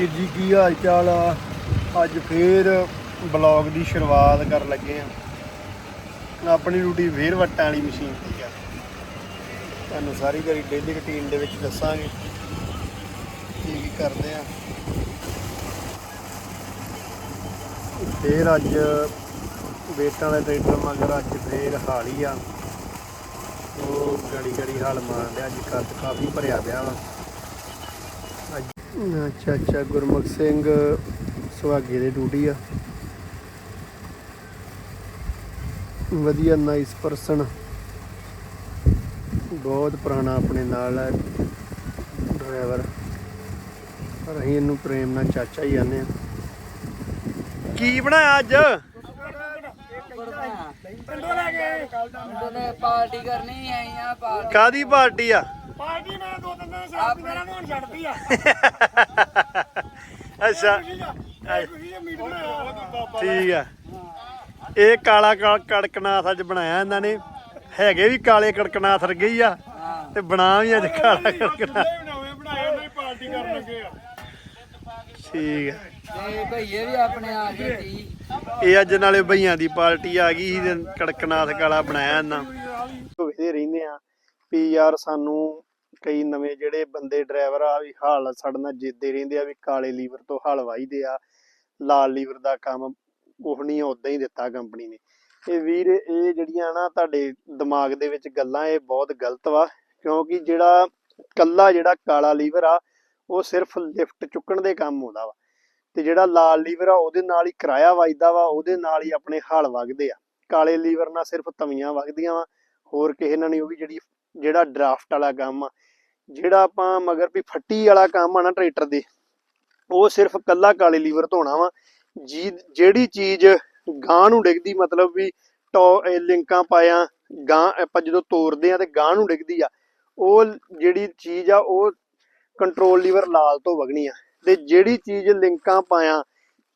ਵੀਰ ਜੀ, ਕੀ ਹਾਲ ਚਾਲ ਆ? ਅੱਜ ਫੇਰ ਬਲੌਗ ਦੀ ਸ਼ੁਰੂਆਤ ਕਰਨ ਲੱਗੇ ਆ। ਆਪਣੀ ਡਿਊਟੀ ਫੇਰ ਵੱਟਾਂ ਵਾਲੀ ਮਸ਼ੀਨ ਤੇ ਆ। ਤੁਹਾਨੂੰ ਸਾਰੀ ਗਰੀ ਡੇਲੀ ਰੁਟੀਨ ਦੇ ਵਿੱਚ ਦੱਸਾਂਗੇ ਕੀ ਕੀ ਕਰਦੇ ਆ। ਫੇਰ ਅੱਜ ਵੇਟਾਂ ਵਾਲੇ ਟਰੈਕਟਰ ਮਗਰ ਅੱਜ ਫੇਰ ਹਾਲੀ ਆ। ਉਹ ਗੜੀ ਗੜੀ ਹਲ ਮਾਰਦੇ ਅੱਜ ਕੱਦ ਕਾਫੀ ਭਰਿਆ ਪਿਆ ਵਾ। ਅੱਛਾ ਅੱਛਾ ਗੁਰਮੁਖ ਸਿੰਘ ਸੁਹਾਗੇ ਦੇ ਡਿਊਟੀ ਆ। ਵਧੀਆ ਨਾਈਸ ਪਰਸਨ ਬਹੁਤ ਪੁਰਾਣਾ ਆਪਣੇ ਨਾਲ ਹੈ ਡਰਾਈਵਰ ਪਰ ਅਸੀਂ ਇਹਨੂੰ ਪ੍ਰੇਮ ਨਾਲ ਚਾਚਾ ਹੀ ਆਨੇ ਆ। ਕੀ ਬਣਾਇਆ ਅੱਜ? ਨੇ ਪਾਰਟੀ ਕਰਨੀ ਆਈ ਆ ਪਾਰਟੀ। ਕਾਦੀ ਪਾਰਟੀ ਆ? ਪਾਰਟੀ ਮੈਂ ਦੋ ਤਿੰਨ ਦਿਨ ਸ਼ਰਾਬ ਪੀਂਦਾ ਰਿਹਾ ਹੁਣ ਛੱਡਦੀ ਆ। ਅੱਛਾ। ਠੀਕ ਆ। ਇਹ ਕਾਲਾ ਕੜਕਨਾਥ ਅੱਜ ਬਣਾਇਆ ਇਹਨਾਂ ਨੇ। ਹੈਗੇ ਵੀ ਕਾਲੇ ਕੜਕਨਾਥ ਵਰਗੇ ਹੀ ਆ। ਤੇ ਬਣਾ ਵੀ ਅੱਜ ਕਾਲਾ ਕੜਕਨਾਥ। ਬਣਾਵੇ ਬਣਾਏ ਉਹਨਾਂ ਦੀ ਪਾਰਟੀ ਕਰਨ ਲੱਗੇ ਆ। ਠੀਕ ਆ। ਤੇ ਭਈਏ ਵੀ ਆਪਣੇ ਆ ਗਏ ਸੀ। ਇਹ ਅੱਜ ਨਾਲੇ ਭਈਆਂ ਦੀ ਪਾਰਟੀ ਆ ਗਈ ਸੀ ਤੇ ਕੜਕਨਾਥ ਕਾਲਾ ਬਣਾਇਆ ਇਹਨਾਂ। ਰਹਿੰਦੇ ਆ ਵੀ ਯਾਰ ਸਾਨੂੰ ਕਈ ਨਵੇਂ ਜਿਹੜੇ ਬੰਦੇ ਡਰਾਈਵਰ ਆ ਵੀ ਹਾਲ ਸਾਡੇ ਨਾਲ ਜਿੱਦੇ ਰਹਿੰਦੇ ਆ, ਵੀ ਕਾਲੇ ਲੀਵਰ ਤੋਂ ਹਲ ਵਾਈਦੇ ਆ, ਲਾਲ ਲੀਵਰ ਦਾ ਕੰਮ ਉਹ ਨਹੀਂ ਉਦਾਂ ਹੀ ਦਿੱਤਾ ਕੰਪਨੀ ਨੇ। ਇਹ ਵੀਰ, ਇਹ ਜਿਹੜੀਆਂ ਨਾ ਤੁਹਾਡੇ ਦਿਮਾਗ ਦੇ ਵਿੱਚ ਗੱਲਾਂ, ਇਹ ਬਹੁਤ ਗਲਤ ਵਾ, ਕਿਉਂਕਿ ਜਿਹੜਾ ਕੱਲਾ ਜਿਹੜਾ ਕਾਲਾ ਲੀਵਰ ਆ, ਉਹ ਸਿਰਫ ਲਿਫਟ ਚੁੱਕਣ ਦੇ ਕੰਮ ਆਉਂਦਾ ਵਾ। ਤੇ ਜਿਹੜਾ ਲਾਲ ਲੀਵਰ ਆ, ਉਹਦੇ ਨਾਲ ਹੀ ਕਿਰਾਇਆ ਵੱਜਦਾ ਵਾ, ਉਹਦੇ ਨਾਲ ਹੀ ਆਪਣੇ ਹਲ ਵਗਦੇ ਆ। ਕਾਲੇ ਲੀਵਰ ਨਾਲ ਸਿਰਫ ਤਵੀਆਂ ਵਗਦੀਆਂ ਵਾ, ਹੋਰ ਕਿਸੇ ਨਾਲ ਨਹੀਂ ਉਹ ਵੀ ਜਿਹੜੀ, ਜਿਹੜਾ ਡਰਾਫਟ ਵਾਲਾ ਕੰਮ ਆ ਜਿਹੜਾ ਆਪਾਂ ਮਗਰ ਵੀ ਫੱਟੀ ਵਾਲਾ ਕੰਮ ਆ ਨਾ ਟਰੈਕਟਰ ਦੇ, ਉਹ ਸਿਰਫ ਕੱਲਾ ਕਾਲੇ ਲੀਵਰ ਧੋਣਾ ਵਾ। ਜੀ, ਜਿਹੜੀ ਚੀਜ਼ ਗਾਂ ਨੂੰ ਡਿੱਗਦੀ, ਮਤਲਬ ਵੀ ਟੋ ਲਿੰਕਾਂ ਪਾਇਆ ਗਾਂ ਆਪਾਂ ਜਦੋਂ ਤੋੜਦੇ ਆ ਤੇ ਗਾਂ ਨੂੰ ਡਿੱਗਦੀ ਆ, ਉਹ ਜਿਹੜੀ ਚੀਜ਼ ਆ, ਉਹ ਕੰਟਰੋਲ ਲੀਵਰ ਲਾਲ ਤੋਂ ਵਗਣੀ ਆ। ਤੇ ਜਿਹੜੀ ਚੀਜ਼ ਲਿੰਕਾਂ ਪਾਇਆ,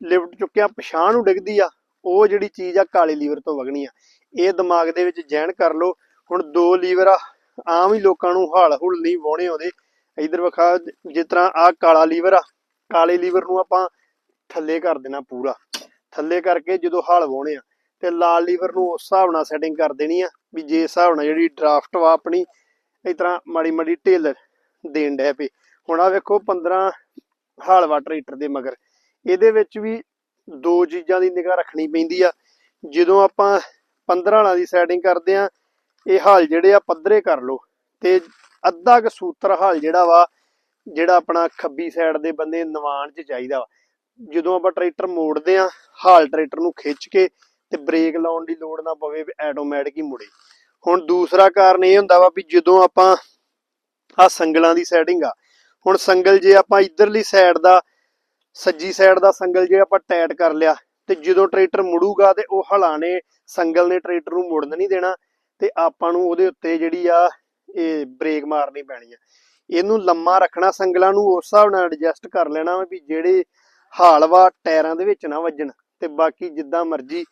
ਲਿਫਟ ਚੁੱਕਿਆ ਪਛਾਣ ਨੂੰ ਡਿੱਗਦੀ ਆ, ਉਹ ਜਿਹੜੀ ਚੀਜ਼ ਆ ਕਾਲੇ ਲੀਵਰ ਤੋਂ ਵਗਣੀ ਆ। ਇਹ ਦਿਮਾਗ ਦੇ ਵਿੱਚ ਜੈਨ ਕਰ ਲਓ। ਹੁਣ ਦੋ ਲੀਵਰ ਆ ਆਮ ਹੀ ਲੋਕਾਂ ਨੂੰ ਹਾਲ ਹੁਲ ਨਹੀਂ ਵਾਉਣੇ ਆਉਂਦੇ। ਇਧਰ ਵਿਖਾ, ਜਿਸ ਤਰ੍ਹਾਂ ਆ ਕਾਲਾ ਲੀਵਰ ਆ, ਕਾਲੇ ਲੀਵਰ ਨੂੰ ਆਪਾਂ ਥੱਲੇ ਕਰ ਦੇਣਾ ਪੂਰਾ। ਥੱਲੇ ਕਰਕੇ ਜਦੋਂ ਹਲ ਵਾਉਣੇ ਆ, ਤੇ ਲਾਲ ਲੀਵਰ ਨੂੰ ਉਸ ਹਿਸਾਬ ਨਾਲ ਸੈਟਿੰਗ ਕਰ ਦੇਣੀ ਆ, ਵੀ ਜੇ ਹਿਸਾਬ ਨਾਲ ਜਿਹੜੀ ਡਰਾਫਟ ਵਾ ਆਪਣੀ, ਇਸ ਤਰ੍ਹਾਂ ਮਾੜੀ ਮਾੜੀ ਢਿੱਲ ਦੇਣ ਡੈ ਪਏ। ਹੁਣ ਆ ਵੇਖੋ 15 ਹਾਲ ਵਾ ਟਰੈਕਟਰ ਦੇ ਮਗਰ। ਇਹਦੇ ਵਿੱਚ ਵੀ ਦੋ ਚੀਜ਼ਾਂ ਦੀ ਨਿਗਾਹ ਰੱਖਣੀ ਪੈਂਦੀ ਆ। ਜਦੋਂ ਆਪਾਂ 15 ਹਾਲਾਂ ਦੀ ਸੈਟਿੰਗ ਕਰਦੇ ਆ ਇਹ ਹਾਲ ਜਿਹੜੇ ਆ, ਪੱਧਰੇ ਕਰ ਲਓ। ਤੇ ਅੱਧਾ ਕ ਸੂਤਰ ਹਾਲ ਜਿਹੜਾ ਵਾ, ਜਿਹੜਾ ਆਪਣਾ ਖੱਬੀ ਸਾਈਡ ਦੇ ਬੰਦੇ ਨਿਵਾਨ 'ਚ ਚਾਹੀਦਾ ਵਾ। ਜਦੋਂ ਆਪਾਂ ਟਰੈਕਟਰ ਮੋੜਦੇ ਆ, ਹਾਲ ਟਰੈਕਟਰ ਨੂੰ ਖਿੱਚ ਕੇ ਤੇ ਬ੍ਰੇਕ ਲਾਉਣ ਦੀ ਲੋੜ ਨਾ ਪਵੇ ਆਟੋਮੈਟਿਕ ਹੀ ਮੁੜੇ। ਹੁਣ ਦੂਸਰਾ ਕਾਰਨ ਇਹ ਹੁੰਦਾ ਵਾ ਵੀ ਜਦੋਂ ਆਪਾਂ ਆ ਸੰਗਲਾਂ ਦੀ ਸੈਟਿੰਗ ਆ, ਹੁਣ ਸੰਗਲ ਜੇ ਆਪਾਂ ਇਧਰਲੀ ਸਾਈਡ ਦਾ, ਸੱਜੀ ਸਾਈਡ ਦਾ ਸੰਗਲ ਜੇ ਆਪਾਂ ਟਾਈਟ ਕਰ ਲਿਆ, ਤੇ ਜਦੋਂ ਟਰੈਕਟਰ ਮੁੜੂਗਾ ਤੇ ਉਹ ਹਲਾਣੇ ਸੰਗਲ ਨੇ ਟਰੈਕਟਰ ਨੂੰ ਮੁੜਨ ਨਹੀਂ ਦੇਣਾ ਤੇ ਆਪਾਂ ਨੂੰ ਉਹਦੇ ਉੱਤੇ ਜਿਹੜੀ ਆ ਇਹ ਬ੍ਰੇਕ ਮਾਰਨੀ ਪੈਣੀ ਆ। ਇਹਨੂੰ ਲੰਮਾ ਰੱਖਣਾ, ਸੰਗਲਾਂ ਨੂੰ ਉਸ ਹਿਸਾਬ ਨਾਲ ਐਡਜਸਟ ਕਰ ਲੈਣਾ ਵਾ ਵੀ ਜਿਹੜੇ ਹਾਲ ਵਾ ਟਾਇਰਾਂ ਦੇ ਵਿੱਚ ਨਾ ਵੱਜਣ ਤੇ ਬਾਕੀ ਜਿੱਦਾਂ ਮਰਜ਼ੀ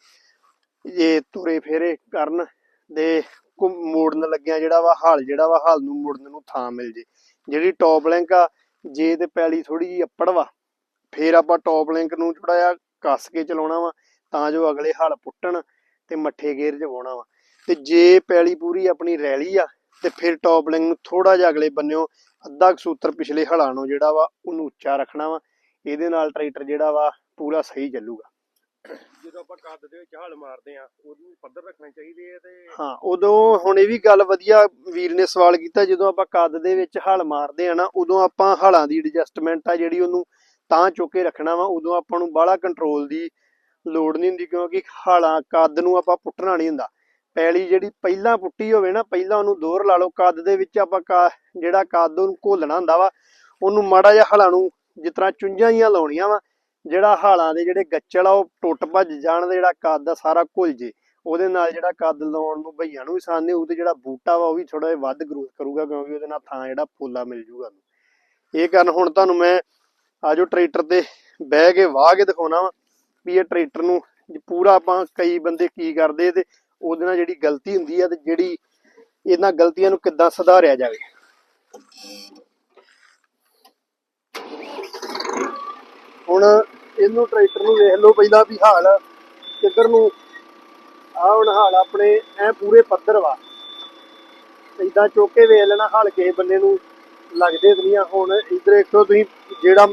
ਇਹ ਤੁਰੇ ਫੇਰੇ ਕਰਨ ਦੇ ਘੁੰਮ- ਮੋੜਨ ਲੱਗਿਆ ਜਿਹੜਾ ਵਾ ਹਾਲ ਜਿਹੜਾ ਵਾ ਹਾਲ ਨੂੰ ਮੁੜਨ ਨੂੰ ਥਾਂ ਮਿਲ ਜੇ। ਜਿਹੜੀ ਟੌਪ ਲਿੰਕ ਆ, ਜੇ ਤੇ ਪੈਲੀ ਥੋੜੀ ਜਿਹੀ ਅੱਪੜ ਵਾ, ਫੇਰ ਆਪਾਂ ਟੌਪ ਲਿੰਕ ਨੂੰ ਥੋੜਾ ਜਿਹਾ ਕੱਸ ਕੇ ਚਲਾਉਣਾ ਵਾ, ਤਾਂ ਜੋ ਅਗਲੇ ਹਲ ਪੁੱਟਣ ਤੇ ਮੱਠੇ ਗੇਰ ਜਵਾਉਣਾ ਵਾ। ਤੇ ਜੇ ਪੈਲੀ ਪੂਰੀ ਆਪਣੀ ਰੈਲੀ ਆ ਤੇ ਫਿਰ ਟੌਪ ਲਿੰਕ ਨੂੰ ਥੋੜਾ ਜਿਹਾ ਅਗਲੇ ਬੰਨਿਓ ਅੱਧਾ ਕੁ ਸੂਤਰ ਪਿਛਲੇ ਹਲਾਂ ਨੂੰ ਜਿਹੜਾ ਵਾ ਉਹਨੂੰ ਉੱਚਾ ਰੱਖਣਾ ਵਾ ਇਹਦੇ ਨਾਲ ਟਰੈਕਟਰ ਜਿਹੜਾ ਵਾ ਪੂਰਾ ਸਹੀ ਚੱਲੂਗਾ। ਜਦੋਂ ਆਪਾਂ ਕੱਦ ਦੇ ਵਿੱਚ ਹਲ ਮਾਰਦੇ ਆ ਉਹਨੂੰ ਪੱਧਰ ਰੱਖਣੇ ਚਾਹੀਦੇ ਆ ਤੇ ਹਾਂ ਉਦੋਂ ਹੁਣ ਇਹ ਵੀ ਗੱਲ ਵਧੀਆ ਵੀਰ ਨੇ ਸਵਾਲ ਕੀਤਾ ਜਦੋਂ ਆਪਾਂ ਕੱਦ ਦੇ ਵਿੱਚ ਹਲ ਮਾਰਦੇ ਆ ਨਾ ਉਦੋਂ ਆਪਾਂ ਹਲਾਂ ਦੀ ਐਡਜਸਟਮੈਂਟ ਆ ਜਿਹੜੀ ਉਹਨੂੰ ਤਾਂ ਚੁੱਕ ਕੇ ਰੱਖਣਾ ਵਾ ਉਦੋਂ ਆਪਾਂ ਨੂੰ ਬਾਹਲਾ ਕੰਟਰੋਲ ਦੀ ਲੋੜ ਨਹੀਂ ਹੁੰਦੀ ਕਿਉਂਕਿ ਹਲਾਂ ਕੱਦ ਨੂੰ ਆਪਾਂ ਪੁੱਟਣਾ ਨਹੀਂ ਹੁੰਦਾ। ਪੈਲੀ ਜਿਹੜੀ ਪਹਿਲਾਂ ਪੁੱਟੀ ਹੋਵੇ ਨਾ, ਪਹਿਲਾਂ ਉਹਨੂੰ ਦੋਰ ਲਾ ਲਓ, ਕੱਦ ਦੇ ਵਿੱਚ ਆਪਾਂ ਕਾ- ਜਿਹੜਾ ਕੱਦ ਉਹਨੂੰ ਘੋਲਣਾ ਹੁੰਦਾ ਵਾ, ਉਹਨੂੰ ਮਾੜਾ ਜਿਹਾ ਹਲਾਂ ਨੂੰ, ਜਿਸ ਤਰ੍ਹਾਂ ਚੁੰਝਾਂ ਜੀਆਂ ਲਾਉਣੀਆਂ ਵਾ, ਜਿਹੜਾ ਹਾਲਾਂ ਦੇ ਜਿਹੜੇ ਗੱਚਲ ਆ, ਉਹ ਟੁੱਟ ਭੱਜ ਜਾਣ ਦੇ ਜਿਹੜਾ ਕੱਦ ਆ ਸਾਰਾ ਘੁਲ ਜੇ। ਉਹਦੇ ਨਾਲ ਜਿਹੜਾ ਕੱਦ ਲਾਉਣ ਨੂੰ ਭਈਆਂ ਨੂੰ ਵੀ ਆਸਾਨ ਨਹੀਂ ਜਿਹੜਾ ਬੂਟਾ ਵਾ, ਉਹ ਵੀ ਥੋੜਾ ਜਿਹਾ ਵੱਧ ਗਰੋਥ ਕਰੂਗਾ, ਕਿਉਂਕਿ ਉਹਦੇ ਨਾਲ ਥਾਂ ਜਿਹੜਾ ਫੋਲਾ ਮਿਲ ਜੂਗਾ ਇਹ ਕਾਰਨ ਹੁਣ ਤੁਹਾਨੂੰ ਮੈਂ ਆਜੋ ਟਰੈਕਟਰ ਤੇ ਬਹਿ ਕੇ ਵਾਹ ਕੇ ਦਿਖਾਉਣਾ ਵਾ, ਵੀ ਇਹ ਟਰੈਕਟਰ ਨੂੰ ਪੂਰਾ ਆਪਾਂ ਕਈ ਬੰਦੇ ਕੀ ਕਰਦੇ ਤੇ ਉਹਦੇ ਨਾਲ ਜਿਹੜੀ ਗਲਤੀ ਹੁੰਦੀ ਆ ਤੇ ਜਿਹੜੀ ਇਹਨਾਂ ਗਲਤੀਆਂ ਨੂੰ ਕਿੱਦਾਂ ਸੁਧਾਰਿਆ ਜਾਵੇ। ਹੁਣ ਇਹਨੂੰ ਟਰੈਕਟਰ ਨੂੰ ਵੇਖ ਲਓ ਪਹਿਲਾਂ ਵੀ ਹਾਲ ਕਿੱਧਰ ਨੂੰ ਆ ਹੁਣ ਹਾਲ ਆਪਣੇ ਐ ਪੂਰੇ ਪੱਧਰ ਵਾ। ਇਦਾਂ ਚੁੱਕ ਵੇਖ ਲੈਣਾ ਹਾਲ ਕਿਸੇ ਬੰਦੇ ਨੂੰ ਲੱਗਦੇ ਤੇ ਨਹੀਂ ਆ। ਹੁਣ ਇਧਰ ਦੇਖੋ ਤੁਸੀਂ ਜਿਹੜਾ,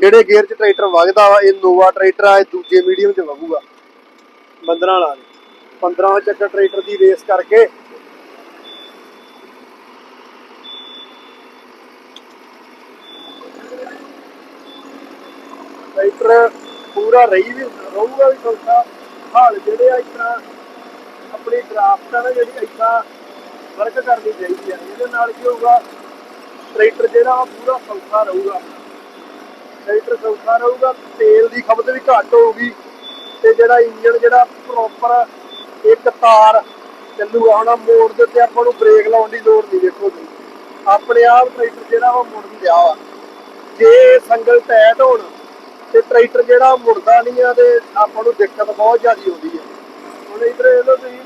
ਜਿਹੜੇ ਗੇਅਰ 'ਚ ਟਰੈਕਟਰ ਵਗਦਾ ਵਾ, ਇਹ ਨੋਵਾ ਟਰੈਕਟਰ ਆ, ਇਹ ਦੂਜੇ ਮੀਡੀਅਮ 'ਚ ਵਗੂਗਾ। ਬੰਦਰਾਂ ਵਾਲਾ। 15 ਚੱਕਰ ਟਰੈਕਟਰ ਦੀ ਰੇਸ ਕਰਕੇ। ਟਰੈਕਟਰ ਪੂਰਾ ਰਹੀ ਵੀ, ਰਹੂਗਾ ਵੀ ਸੌਖਾ। ਹਾਲ ਜਿਹੜੇ ਆ ਇਸ ਆਪਣੀ ਡਰਾਫਟ ਆ ਨਾ ਜਿਹੜੀ ਏਦਾਂ ਵਰਕ ਕਰਨੀ ਚਾਹੀਦੀ ਆ। ਇਹਦੇ ਨਾਲ ਕੀ ਹੋਊਗਾ ਟਰੈਕਟਰ ਜਿਹੜਾ ਵਾ ਪੂਰਾ ਸੌਖਾ ਰਹੂਗਾ। ਟਰੈਕਟਰ ਸੌਖਾ ਰਹੂਗਾ, ਤੇਲ ਦੀ ਖਪਤ ਵੀ ਘੱਟ ਹੋਊਗੀ ਤੇ ਜਿਹੜਾ ਇੰਜਨ ਜਿਹੜਾ ਪ੍ਰੋਪਰ ਇੱਕ ਤਾਰ ਚੱਲੂਗਾ, ਹੁਣ ਮੋੜ ਦੇ ਉੱਤੇ ਆਪਾਂ ਨੂੰ ਬ੍ਰੇਕ ਲਾਉਣ ਦੀ ਲੋੜ ਨਹੀਂ, ਦੇਖੋ ਜੀ। ਆਪਣੇ ਆਪ ਟਰੈਕਟਰ ਜਿਹੜਾ ਵਾ ਮੁੜਨ ਦਿਆ ਵਾ ਜੇ ਸੰਗਲ ਟੈਟ ਹੋਣ, ਤੇ ਟਰੈਕਟਰ ਜਿਹੜਾ ਮੁੜਦਾ ਨਹੀਂ ਆ, ਤੇ ਆਪਾਂ ਨੂੰ ਦਿੱਕਤ ਬਹੁਤ ਜ਼ਿਆਦੀ ਆਉਂਦੀ ਹੈ। ਹੁਣ ਇਧਰ ਇਹ ਲੋ ਤੁਸੀਂ,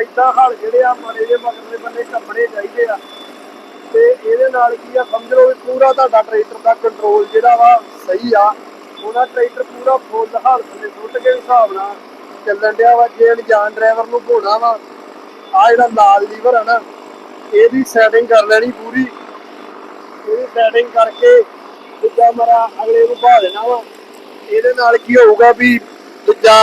ਏਦਾਂ ਹਾਲ ਜਿਹੜੇ ਆ ਮਾਰੇ ਜੇ ਮਗਰਲੇ ਬੰਨੇ ਕੱਪੜੇ ਚਾਹੀਦੇ ਆ। ਤੇ ਇਹਦੇ ਨਾਲ ਕੀ ਆ, ਸਮਝ ਲਓ ਵੀ ਪੂਰਾ ਤੁਹਾਡਾ ਟਰੈਕਟਰ ਦਾ ਕੰਟਰੋਲ ਜਿਹੜਾ ਵਾ ਸਹੀ ਆ। ਉਹਨਾਂ ਟਰੈਕਟਰ ਪੂਰਾ ਫੁੱਲ ਹਾਲ ਥੱਲੇ ਸੁੱਟ ਕੇ ਹਿਸਾਬ ਨਾਲ ਚੱਲਣ ਡਿਆ ਵਾ, ਜੇ ਅਣਜਾਣ ਡਰਾਈਵਰ ਨੂੰ ਘੋਣਾ ਵਾ ਆ ਜਿਹੜਾ ਲਾਲ ਲੀਵਰ ਆ ਨਾ, ਇਹਦੀ ਸੈਟਿੰਗ ਕਰ ਲੈਣੀ ਪੂਰੀ। ਇਹਦੀ ਸੈਟਿੰਗ ਕਰਕੇ ਦੂਜਾ ਮਰਾ ਅਗਲੇ ਨੂੰ ਭਾ ਦੇਣਾ ਵਾ। ਇਹਦੇ ਨਾਲ ਕੀ ਹੋਊਗਾ ਵੀ ਦੂਜਾ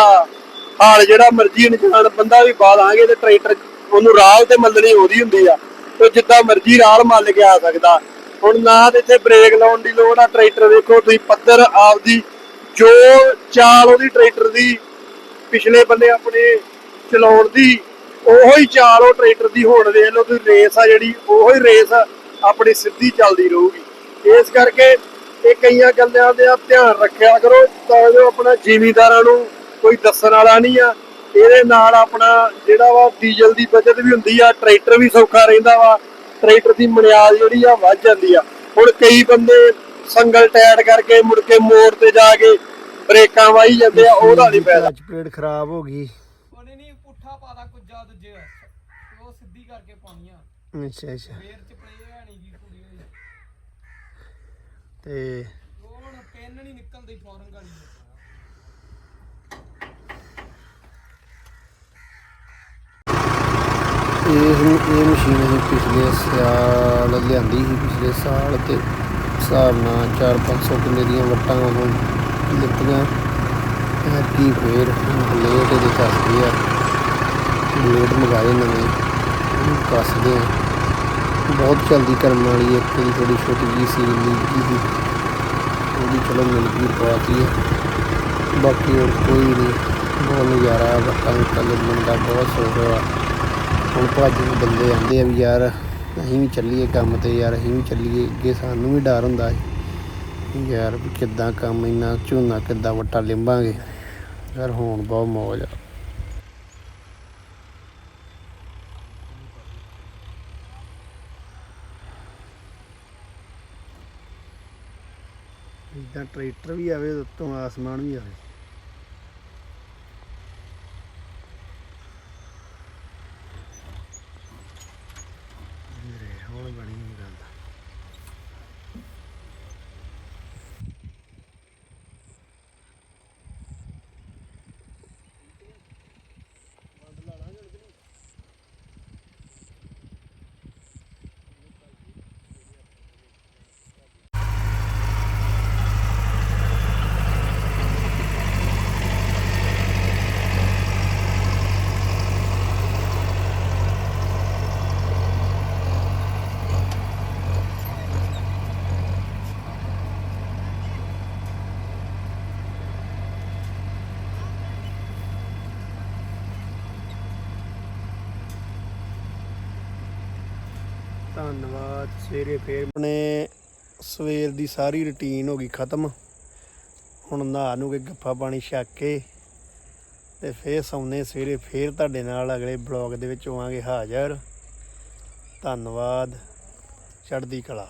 ਹਾਲ ਜਿਹੜਾ ਮਰਜ਼ੀ ਇਨਸਾਨ, ਬੰਦਾ ਵੀ ਪਾ ਲਾਂਗੇ ਤੇ ਟਰੈਕਟਰ ਉਹਨੂੰ ਰਾਹ ਤੇ ਮੱਲਣੀ ਉਹਦੀ ਹੁੰਦੀ ਆ। ਤੇ ਜਿੱਦਾਂ ਮਰਜ਼ੀ ਰਾਹ ਮੱਲ ਕੇ ਆ ਸਕਦਾ। ਹੁਣ ਨਾ ਤੇ ਇੱਥੇ ਬ੍ਰੇਕ ਲਾਉਣ ਦੀ ਲੋੜ ਆ ਟਰੈਕਟਰ ਵੇਖੋ, ਤੁਸੀਂ ਪੱਧਰ ਆਪਦੀ, ਜੋ ਚਾਲ ਉਹਦੀ ਟਰੈਕਟਰ ਦੀ ਪਿਛਲੇ ਬੰਨੇ ਆਪਣੇ ਚਲਾਉਣ ਦੀ, ਉਹੋ ਹੀ ਚਾਲ ਉਹ ਟਰੈਕਟਰ ਦੀ ਹੋਣ ਵੇਖ ਲਓ ਤੁਸੀਂ ਰੇਸ ਆ ਜਿਹੜੀ, ਉਹੋ ਹੀ ਰੇਸ ਆਪਣੀ ਸਿੱਧੀ ਚੱਲਦੀ ਰਹੂਗੀ। ਇਸ ਕਰਕੇ ਇਹ ਕਈਆਂ ਗੱਲਾਂ ਦੇ ਆ ਧਿਆਨ ਰੱਖਿਆ ਕਰੋ, ਤਾਂ ਜੋ ਆਪਣਾ ਜ਼ਿਮੀਂਦਾਰਾਂ ਨੂੰ ਕੋਈ ਦੱਸਣ ਵਾਲਾ ਨਹੀਂ ਆ। ਇਹਦੇ ਨਾਲ ਆਪਣਾ ਜਿਹੜਾ ਵਾ ਡੀਜ਼ਲ ਦੀ ਬਚਤ ਵੀ ਹੁੰਦੀ ਆ, ਟਰੈਕਟਰ ਵੀ ਸੌਖਾ ਰਹਿੰਦਾ ਵਾ, ਟਰੈਕਟਰ ਦੀ ਮਨਿਆਦ ਜਿਹੜੀ ਆ ਵੱਧ ਜਾਂਦੀ ਆ। ਹੁਣ ਕਈ ਬੰਦੇ ਸੰਗਲ ਟਾਇਰ ਕਰਕੇ ਮੁੜ ਕੇ ਮੋੜ ਤੇ ਜਾ ਕੇ ਬ੍ਰੇਕਾਂ ਵਾਈ ਜਾਂਦੇ ਆ ਉਹਦਾ ਨਹੀਂ ਫਾਇਦਾ। ਪਲੇਟ ਖਰਾਬ ਹੋ ਗਈ। ਉਹਨੇ ਨਹੀਂ ਪੁੱਠਾ ਪਾਦਾ ਕੁੱਜਾ ਦੂਜੇ ਉਹ ਸਿੱਧੀ ਕਰਕੇ ਪਾਉਣੀਆਂ ਅੱਛਾ ਅੱਛਾ। ਫੇਰ ਚ ਪਲੇ ਹੈ ਨਹੀਂ ਗੀ ਕੁੜੀ ਤੇ ਉਹ ਹੁਣ ਪਿੰਨ ਨਹੀਂ ਨਿਕਲਦੀ ਫੌਰਨ ਗਾੜੀ ਨੂੰ। ਇਹ ਇਹ ਮਸ਼ੀਨ ਅਸੀਂ ਪਿਛਲੇ ਸਾਲ ਲਿਆਂਦੀ ਸੀ ਪਿਛਲੇ ਸਾਲ ਤੇ ਹਿਸਾਬ ਨਾਲ 4-500 ਕਿੱਲੇ ਦੀਆਂ ਵੱਟਾਂ ਉਹ ਲਿੱਤੀਆਂ ਕੀ ਫੇਰ? ਲੇਟ ਦੇ ਕੱਸਦੇ ਆ। ਲੇਟ ਮਗਾਏ ਨਵੇਂ। ਉਹਨੂੰ ਕੱਸਦੇ ਆ। ਬਹੁਤ ਜਲਦੀ ਕਰਨ ਵਾਲੀ ਇੱਕ ਦੀ ਥੋੜੀ ਛੋਟੀ ਜੀ ਸੀ ਲੀਕੀ ਦੀ ਉਹਦੀ ਚਲੋ ਮਿਲ ਗਈ ਪਾਤੀ ਹੈ ਬਾਕੀ ਹੋਰ ਕੋਈ ਨਹੀਂ। ਬਹੁਤ ਨਜ਼ਾਰਾ ਆ ਵੱਟਾਂ ਦੇ ਕੱਲੇ ਬਹੁਤ ਸੋਹਣਾ ਹੁਣ ਭੱਜ ਕੇ ਬੰਦੇ ਆਉਂਦੇ ਆ ਵੀ ਯਾਰ ਅਸੀਂ ਵੀ ਚੱਲੀਏ ਕੰਮ ਤੇ ਯਾਰ ਅਸੀਂ ਵੀ ਚੱਲੀਏ। ਅੱਗੇ ਸਾਨੂੰ ਵੀ ਡਰ ਹੁੰਦਾ ਸੀ। ਯਾਰ ਵੀ ਕਿੱਦਾਂ ਕੰਮ, ਇੰਨਾ ਝੂਨਾ ਕਿੱਦਾਂ ਵੱਟਾ ਲਿੰਬਾਂਗੇ। ਯਾਰ ਹੁਣ ਬਹੁਤ ਮੌਜ ਆ। ਇਦਾਂ ਟਰੈਕਟਰ ਵੀ ਆਵੇ ਉੱਤੋਂ ਆਸਮਾਨ ਵੀ ਆਵੇ ਵੀਰੇ, ਹੁਣ ਬਣੀ ਨਹੀਂ ਗੱਲ ਧੰਨਵਾਦ, ਸਵੇਰੇ ਫੇਰ ਆਪਣੇ ਸਵੇਰ ਦੀ ਸਾਰੀ ਰੁਟੀਨ ਹੋ ਗਈ ਖਤਮ। ਹੁਣ ਨਹਾ ਨੂੰ ਕੇ ਗੱਫਾ ਪਾਣੀ ਛੱਕ ਕੇ ਤੇ ਫੇਰ ਸੌਂਦੇ ਸਵੇਰੇ ਫੇਰ ਤੁਹਾਡੇ ਨਾਲ ਅਗਲੇ ਬਲੌਗ ਦੇ ਵਿੱਚ ਹੋਵਾਂਗੇ ਹਾਜ਼ਰ। ਧੰਨਵਾਦ, ਚੜ੍ਹਦੀ ਕਲਾ।